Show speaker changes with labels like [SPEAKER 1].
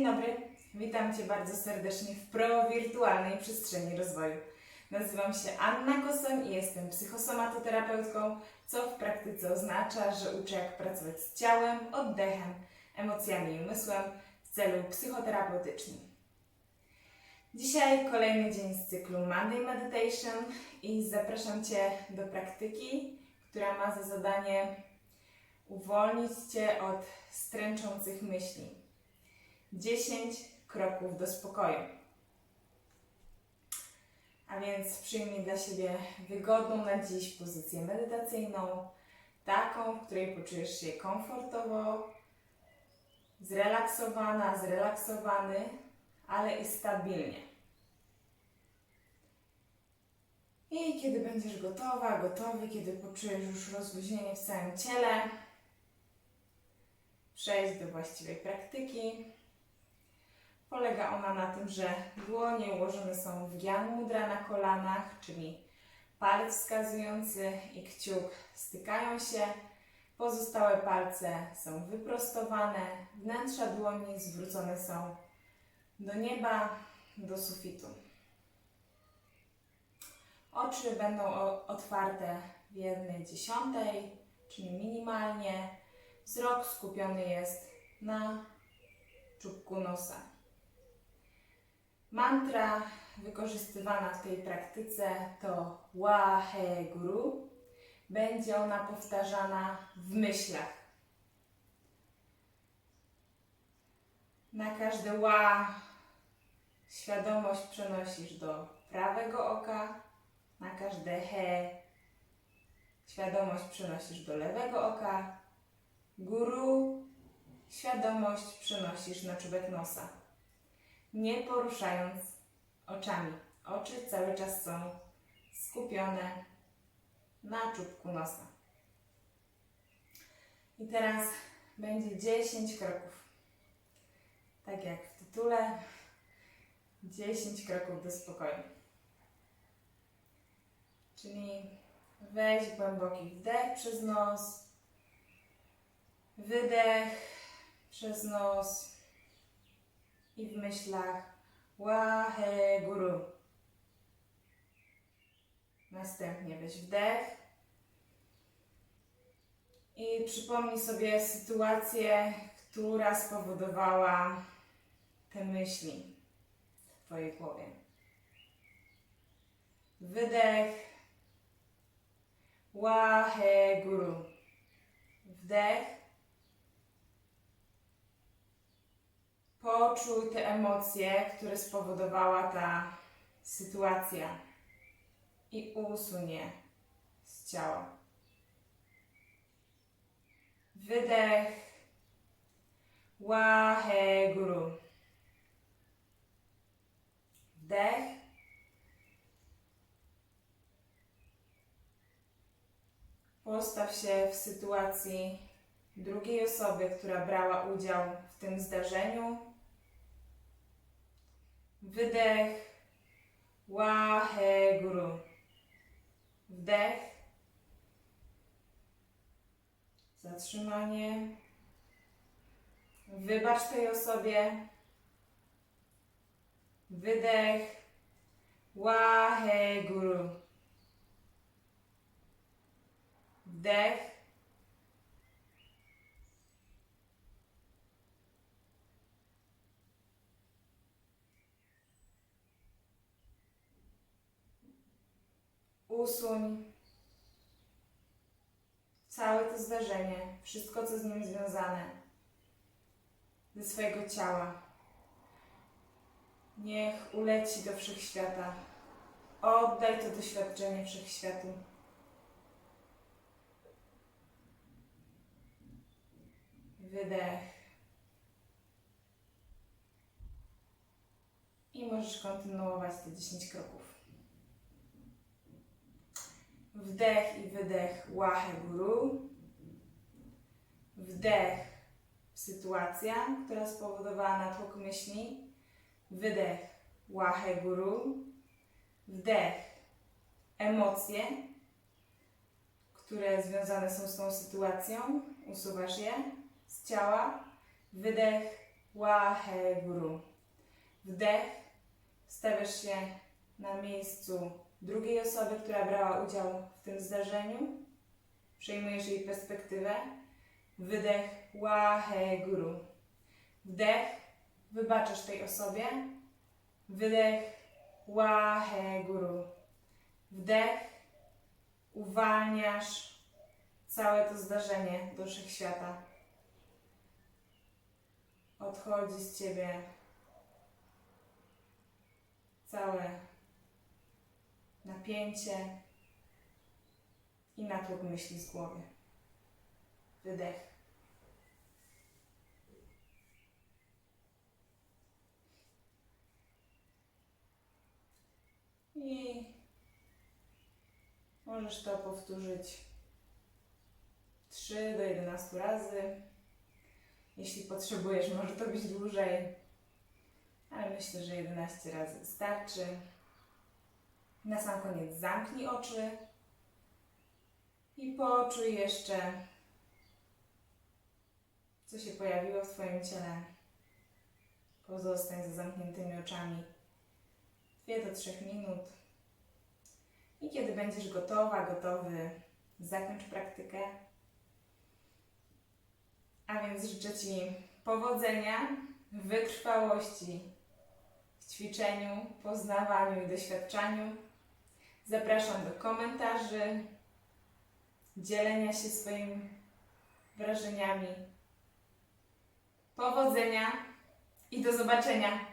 [SPEAKER 1] Dzień dobry, witam Cię bardzo serdecznie w pro-wirtualnej przestrzeni rozwoju. Nazywam się Anna Kosoń i jestem psychosomatoterapeutką, co w praktyce oznacza, że uczę jak pracować z ciałem, oddechem, emocjami i umysłem w celu psychoterapeutycznym. Dzisiaj kolejny dzień z cyklu Monday Meditation i zapraszam Cię do praktyki, która ma za zadanie uwolnić Cię od stręczących myśli. 10 kroków do spokoju. A więc przyjmij dla siebie wygodną na dziś pozycję medytacyjną, taką, w której poczujesz się komfortowo, zrelaksowana, zrelaksowany, ale i stabilnie. I kiedy będziesz gotowa, gotowy, kiedy poczujesz już rozluźnienie w całym ciele, przejść do właściwej praktyki. Polega ona na tym, że dłonie ułożone są w Gyan Mudra na kolanach, czyli palec wskazujący i kciuk stykają się. Pozostałe palce są wyprostowane, wnętrza dłoni zwrócone są do nieba, do sufitu. Oczy będą otwarte w jednej dziesiątej, czyli minimalnie. Wzrok skupiony jest na czubku nosa. Mantra wykorzystywana w tej praktyce to Waheguru. Będzie ona powtarzana w myślach. Na każde Wa świadomość przenosisz do prawego oka, na każde He świadomość przenosisz do lewego oka, Guru świadomość przenosisz na czubek nosa nie poruszając oczami. Oczy cały czas są skupione na czubku nosa. I teraz będzie 10 kroków. Tak jak w tytule, 10 kroków do spokoju. Czyli weź głęboki wdech przez nos, wydech przez nos i w myślach Waheguru. Następnie weź wdech i przypomnij sobie sytuację, która spowodowała te myśli w Twojej głowie. Wydech Waheguru. Wdech Poczuj te emocje, które spowodowała ta sytuacja i usuń je z ciała. Wydech. Waheguru. Wdech. Postaw się w sytuacji drugiej osoby, która brała udział w tym zdarzeniu. Wydech. Waheguru. Wdech. Zatrzymanie. Wybacz tej osobie. Wydech. Waheguru. Wdech. Usuń całe to zdarzenie, wszystko co z nim związane, ze swojego ciała. Niech uleci do wszechświata. Oddaj to doświadczenie wszechświatu. Wydech. I możesz kontynuować te 10 kroków. Wdech i wydech Waheguru. Wdech sytuacja, która spowodowała natłok myśli. Wydech Waheguru. Wdech emocje, które związane są z tą sytuacją. Usuwasz je z ciała. Wydech Waheguru. Wdech. Stawiasz się na miejscu drugiej osoby, która brała udział w tym zdarzeniu. Przejmujesz jej perspektywę. Wydech. Waheguru. Wdech. Wybaczasz tej osobie. Wydech. Waheguru. Wdech. Uwalniasz całe to zdarzenie do wszechświata. Odchodzi z ciebie całe napięcie i natłok myśli z głowy. Wydech. I możesz to powtórzyć 3 do 11 razy. Jeśli potrzebujesz, może to być dłużej, ale myślę, że 11 razy wystarczy. Na sam koniec zamknij oczy i poczuj jeszcze, co się pojawiło w Twoim ciele. Pozostań za zamkniętymi oczami 2 do 3 minut. I kiedy będziesz gotowa, gotowy, zakończ praktykę. A więc życzę Ci powodzenia, wytrwałości w ćwiczeniu, poznawaniu i doświadczaniu. Zapraszam do komentarzy, dzielenia się swoimi wrażeniami. Powodzenia i do zobaczenia!